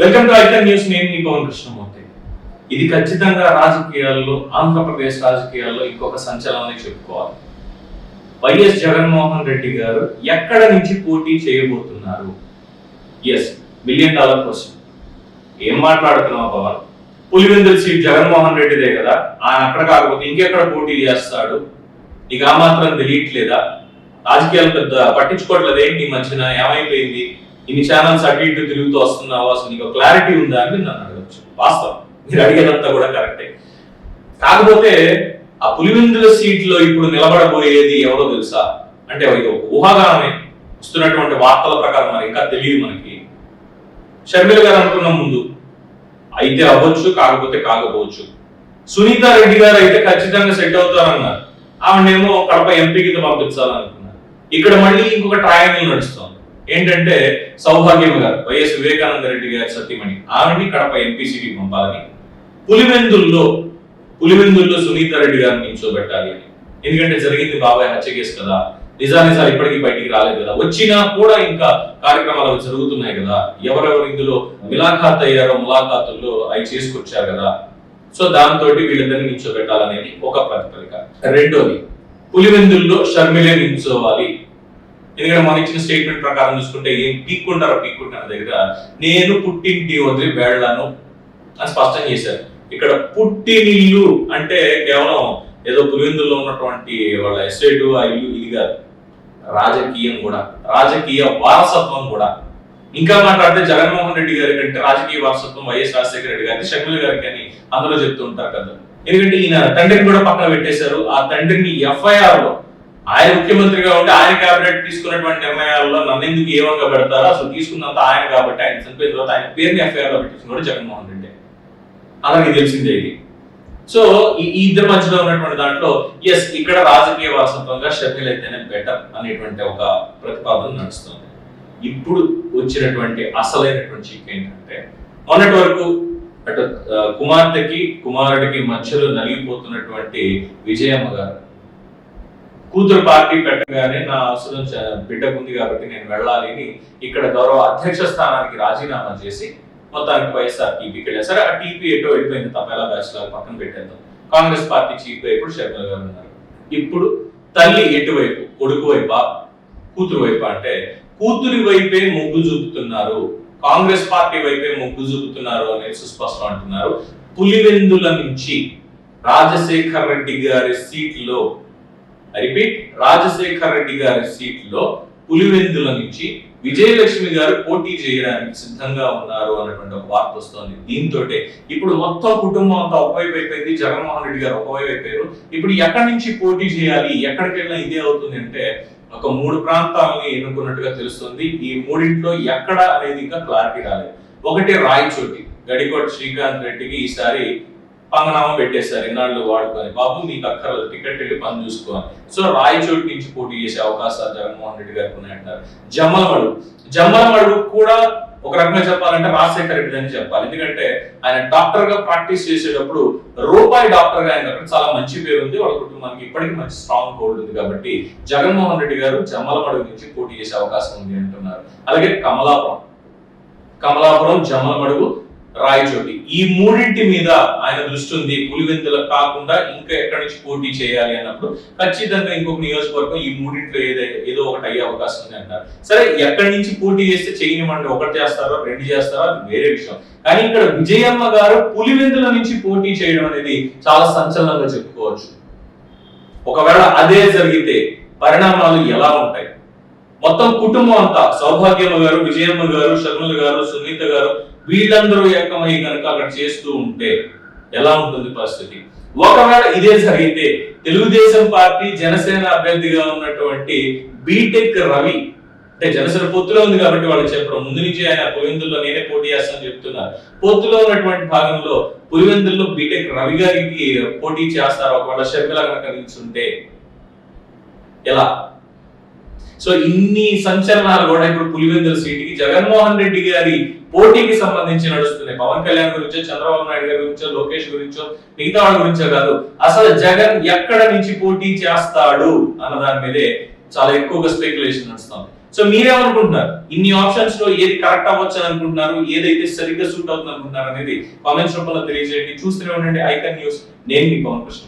Welcome to icon news నేను మీ పవన్ కృష్ణమూర్తి. ఇది ఖచ్చితంగా రాజకీయాల్లో ఆంధ్రప్రదేశ్ రాజకీయాల్లో ఇంకొక సంచలనం చెప్పుకోవాలి. వైఎస్ జగన్మోహన్ రెడ్డి గారు ఎక్కడ నుంచి పోటీ చేయబోతున్నారు? ఎస్ మిలియన్ డాలర్ క్వశ్చన్ ఏం మాట్లాడుతున్నావు పవన్? పులివెందుల సీట్ జగన్మోహన్ రెడ్డిదే కదా. ఆయన అక్కడ కాకపోతే ఇంకెక్కడ పోటీ చేస్తాడు? నీకు ఆ మాత్రం తెలియట్లేదా? రాజకీయాలు పెద్ద పట్టించుకోవట్లేదు ఏంటి మధ్యన? ఏమైపోయింది? ఇన్ని ఛానల్స్ అటు ఇటు తిరుగుతూ వస్తున్నావు? అసలు నీకు క్లారిటీ ఉందా అని నన్ను అడగచ్చు. వాస్తవం. మీరు అడిగేదంతా కూడా కరెక్టే కాకపోతే ఆ పులివెందుల సీట్లో ఇప్పుడు నిలబడబోయేది ఎవరో తెలుసా? అంటే ఇది ఒక ఊహాగానమే వస్తున్నటువంటి వార్తల ప్రకారం మరి ఇంకా తెలియదు మనకి. షర్మిల గారు అనుకున్న ముందు అయితే అవ్వచ్చు కాకపోతే కాకపోవచ్చు. సునీత రెడ్డి గారు అయితే ఖచ్చితంగా సెట్ అవుతారన్నారు. ఆవిడేమో కడప ఎంపీ కింద పంపించాలనుకున్నారు. ఇక్కడ మళ్ళీ ఇంకొక ట్రయాంగిల్ నడుస్తాం ఏంటంటే సౌభాగ్యం గారు వైఎస్ వివేకానంద రెడ్డి గారి సత్యమణి. ఆవిడని కడప ఎంపీసీకి పంపాలని. పులివెందుల్లో పులివెందుల్లో సునీత రెడ్డి గారిని నిల్చోబెట్టాలి అని. ఎందుకంటే జరిగింది బాబాయ్ హత్య కేసు కదా. నిజానిజాలు ఇప్పటికీ బయటికి రాలేదు కదా. వచ్చినా కూడా ఇంకా కార్యక్రమాలు జరుగుతున్నాయి కదా. ఎవరెవరు ఇందులో ములాఖాత్ అయ్యారో ములాఖాతుల్లో అవి చేసుకొచ్చారు కదా. సో దాంతో వీళ్ళందరినీ నిల్చోబెట్టాలనేది ఒక ప్రతిపలిక రెండోది పులివెందుల్లో షర్మిలే నిల్చోవాలి. ఎందుకంటే మన ఇచ్చిన స్టేట్మెంట్ ప్రకారం చూసుకుంటే ఏం పీక్కుంటారో పీక్కుంటారు దగ్గర నేను పుట్టింటి వదిలి వెళ్ళను అని స్పష్టం చేశారు. ఇక్కడ పుట్టినిల్లు అంటే కేవలం ఏదో పులివెందుల్లో ఉన్నటువంటి వాళ్ళ ఎస్టేట్ ఆ ఇల్లు ఇది కాదు. రాజకీయం కూడా రాజకీయ వారసత్వం కూడా. ఇంకా మాట్లాడితే జగన్మోహన్ రెడ్డి గారి కంటే రాజకీయ వారసత్వం వైఎస్ రాజశేఖర రెడ్డి గారి షర్మిల గారికి అని అందులో చెప్తూ ఉంటారు కదా. ఎందుకంటే ఈయన తండ్రిని కూడా పక్కన పెట్టేశారు. ఆ తండ్రిని ఎఫ్ఐఆర్లో ఆయన ముఖ్యమంత్రిగా ఉంటే ఆయన కేబినెట్ తీసుకున్నటువంటి నిర్ణయాల్లో నన్ను ఎందుకు ఏమంగా పెడతారో అసలు తీసుకున్నంత ఆయన కాబట్టి ఆయన చనిపోయిన తర్వాత ఆయన పేరుని ఎఫ్ఐఆర్లో లో జగన్మోహన్ రెడ్డి. అలాగే తెలిసిందే ఇది. సో ఈ ఇద్దరి మధ్యలో ఉన్నటువంటి దాంట్లో ఎస్ ఇక్కడ రాజకీయ వారసత్వంగా షర్మిల అయితేనే బెటర్ అనేటువంటి ఒక ప్రతిపాదన నడుస్తుంది. ఇప్పుడు వచ్చినటువంటి అసలైనటువంటి చిక్ ఏంటంటే మొన్నటి వరకు అటు కుమార్తెకి కుమారుడికి మధ్యలో నలిగిపోతున్నటువంటి విజయమ్మ గారు కూతురు పార్టీ పెట్టగానే నా అవసరం బిడ్డకు బిడ్డకుంది కాబట్టి నేను వెళ్ళాలి అని ఇక్కడ గౌరవ అధ్యక్ష స్థానానికి రాజీనామా చేసి మొత్తానికి వైఎస్ఆర్ టీపీకి వెళ్ళారు సరే ఆ టీపీ ఎటో వెళ్ళిపోయింది తపేలా బ్యాచ్ పక్కన పెట్టేద్దాం. కాంగ్రెస్ పార్టీ చీఫ్ ఇప్పుడు శర్మిల గారు ఉన్నారు. ఇప్పుడు తల్లి ఎటువైపు కొడుకు వైపా కూతురు వైపు అంటే కూతురి వైపే మొగ్గు చూపుతున్నారు కాంగ్రెస్ పార్టీ వైపే మొగ్గు చూపుతున్నారు అనేది సుస్పష్టం అంటున్నారు. పులివెందుల నుంచి రాజశేఖర్ రెడ్డి గారి సీట్లో రిపీట్ రాజశేఖర్ రెడ్డి గారి సీట్లో పులివెందుల నుంచి విజయలక్ష్మి గారు పోటీ చేయడానికి సిద్ధంగా ఉన్నారు అన్నటువంటి ఒక వార్త వస్తోంది. దీంతో ఇప్పుడు మొత్తం కుటుంబం అంతా ఒకవైపు అయిపోయింది. జగన్మోహన్ రెడ్డి గారు ఒకవైపు అయిపోయారు. ఇప్పుడు ఎక్కడి నుంచి పోటీ చేయాలి? ఎక్కడికి వెళ్ళినా ఇదే అవుతుంది అంటే ఒక మూడు ప్రాంతాలని ఎన్నుకున్నట్టుగా తెలుస్తుంది. ఈ మూడింట్లో ఎక్కడ అనేది ఇంకా క్లారిటీ రాలేదు. ఒకటి రాయచోటి గడికోట శ్రీకాంత్ రెడ్డికి ఈసారి పంగనామం పెట్టేశారు ఇన్నాళ్ళు వాడుకొని. బాబు నీకు అక్కర్లేదు టికెట్ వెళ్ళి పని చూసుకోవాలి సో రాయచోటి నుంచి పోటీ చేసే అవకాశాలు జగన్మోహన్ రెడ్డి గారికి ఉన్నాయంటారు జమ్మలమడు. జమ్మలమడు కూడా ఒక రకంగా చెప్పాలంటే రాజశేఖర రెడ్డి అని చెప్పాలి. ఎందుకంటే ఆయన డాక్టర్గా ప్రాక్టీస్ చేసేటప్పుడు రూపాయి డాక్టర్గా ఆయన చాలా మంచి పేరు ఉంది. వాళ్ళ కుటుంబానికి ఇప్పటికీ మంచి స్ట్రాంగ్ హోల్డ్ ఉంది కాబట్టి జగన్మోహన్ రెడ్డి గారు జమ్మలమడు నుంచి పోటీ చేసే అవకాశం ఉంది అంటున్నారు. అలాగే కమలాపురం. కమలాపురం జమ్మలమడుగు రాయచోటి. ఈ మూడింటి మీద ఆయన దృష్టి ఉంది. పులివెందులకు కాకుండా ఇంకా ఎక్కడి నుంచి పోటీ చేయాలి అన్నప్పుడు ఖచ్చితంగా ఇంకొక నియోజకవర్గం ఈ మూడింటిలో ఏదో ఏదో ఒకటి అయ్యే అవకాశం ఉంది అంటారు. సరే ఎక్కడి నుంచి పోటీ చేస్తే చేయనివ్వండి. ఒకటి చేస్తారో రెండు చేస్తారో అది వేరే విషయం. కానీ ఇక్కడ విజయమ్మ గారు పులివెందుల నుంచి పోటీ చేయడం అనేది చాలా సంచలనంగా చెప్పుకోవచ్చు. ఒకవేళ అదే జరిగితే పరిణామాలు ఎలా ఉంటాయి? మొత్తం కుటుంబం అంతా సౌభాగ్యమ్మ గారు విజయమ్మ గారు షర్మిల గారు సునీత గారు వీళ్ళందరూ ఏకమై కనుక అక్కడ చేస్తూ ఉంటే ఎలా ఉంటుంది పరిస్థితి? ఒకవేళ ఇదే జరిగితే తెలుగుదేశం పార్టీ జనసేన అభ్యర్థిగా ఉన్నటువంటి బీటెక్ రవి అంటే జనసేన పొత్తులో ఉంది కాబట్టి వాళ్ళు చెప్పడం ముందు నుంచి ఆయన పులివెందుల్లో నేనే పోటీ చేస్తానని చెప్తున్నారు పొత్తులో ఉన్నటువంటి భాగంలో పులివెందుల్లో బీటెక్ రవి గారికి పోటీ చేస్తారు? ఒకవేళ షర్మిల కనుక నిల్చుంటే ఎలా? సో ఇన్ని సంచలనాలు కూడా ఇప్పుడు పులివెందుల సీటుకి జగన్మోహన్ రెడ్డి గారి పోటీకి సంబంధించి నడుస్తున్నాయి. పవన్ కళ్యాణ్ గురించో చంద్రబాబు నాయుడు గారి గురించో లోకేష్ గురించో మిగతా వాళ్ళ గురించో కాదు. అసలు జగన్ ఎక్కడ నుంచి పోటీ చేస్తాడు అన్న దాని మీదే చాలా ఎక్కువగా స్పెక్యులేషన్ నడుస్తుంది. సో మీరేమనుకుంటున్నారు? ఇన్ని ఆప్షన్స్లో ఏది కరెక్ట్ అవ్వచ్చు అని అనుకుంటున్నారు? ఏదైతే సరిగ్గా సూట్ అవుతుంది అనుకుంటున్నారు అనేది కామెంట్స్ రూపంలో తెలియజేయండి. చూస్తూనే ఉండండి ఐకన్ న్యూస్. నేను మీ పవన్ కృష్ణ